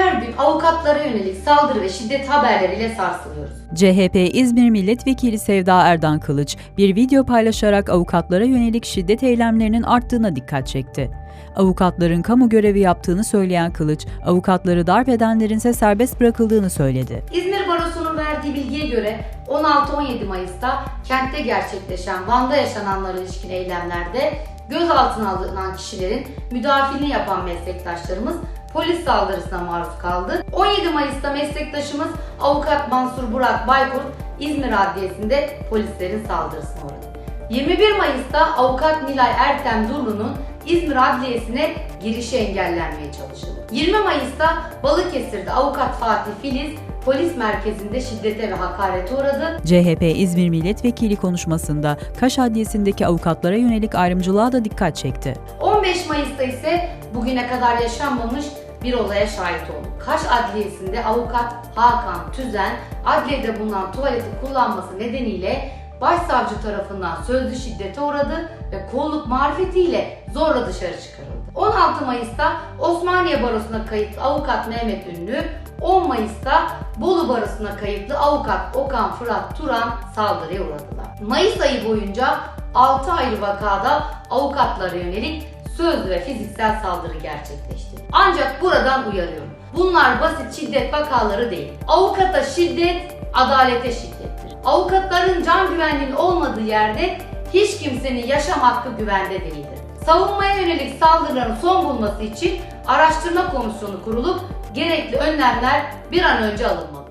her gün avukatlara yönelik saldırı ve şiddet haberleriyle sarsılıyoruz. CHP İzmir Milletvekili Sevda Erdan Kılıç bir video paylaşarak avukatlara yönelik şiddet eylemlerinin arttığına dikkat çekti. Avukatların kamu görevi yaptığını söyleyen Kılıç, avukatları darp edenlerin ise serbest bırakıldığını söyledi. İzmir Barosu'nun verdiği bilgiye göre 16-17 Mayıs'ta kentte gerçekleşen Van'da yaşananlara ilişkin eylemlerde gözaltına alınan kişilerin müdafilini yapan meslektaşlarımız polis saldırısına maruz kaldı. 17 Mayıs'ta meslektaşımız avukat Mansur Burak Baykurt İzmir Adliyesi'nde polislerin saldırısına uğradı. 21 Mayıs'ta avukat Nilay Ertem Durlu'nun İzmir Adliyesi'ne girişi engellenmeye çalışıldı. 20 Mayıs'ta Balıkesir'de avukat Fatih Filiz polis merkezinde şiddete ve hakarete uğradı. CHP İzmir Milletvekili konuşmasında Kaş Adliyesi'ndeki avukatlara yönelik ayrımcılığa da dikkat çekti. 15 Mayıs'ta ise bugüne kadar yaşanmamış bir olaya şahit olduk. Kaş Adliyesi'nde avukat Hakan Tüzen adliyede bulunan tuvaleti kullanması nedeniyle başsavcı tarafından sözlü şiddete uğradı ve kolluk marifetiyle zorla dışarı çıkarıldı. 16 Mayıs'ta Osmaniye Barosu'na kayıtlı avukat Mehmet Ünlü, 10 Mayıs'ta Bolu Barosu'na kayıtlı avukat Okan Fırat Turan saldırıya uğradılar. Mayıs ayı boyunca 6 ayrı vakada avukatlara yönelik sözlü ve fiziksel saldırı gerçekleşti. Ancak buradan uyarıyorum. Bunlar basit şiddet vakaları değil. Avukata şiddet, adalete şiddettir. Avukatların can güvenliğinin olmadığı yerde hiç kimsenin yaşam hakkı güvende değildir. Savunmaya yönelik saldırıların son bulması için araştırma komisyonu kurulup gerekli önlemler bir an önce alınmalı.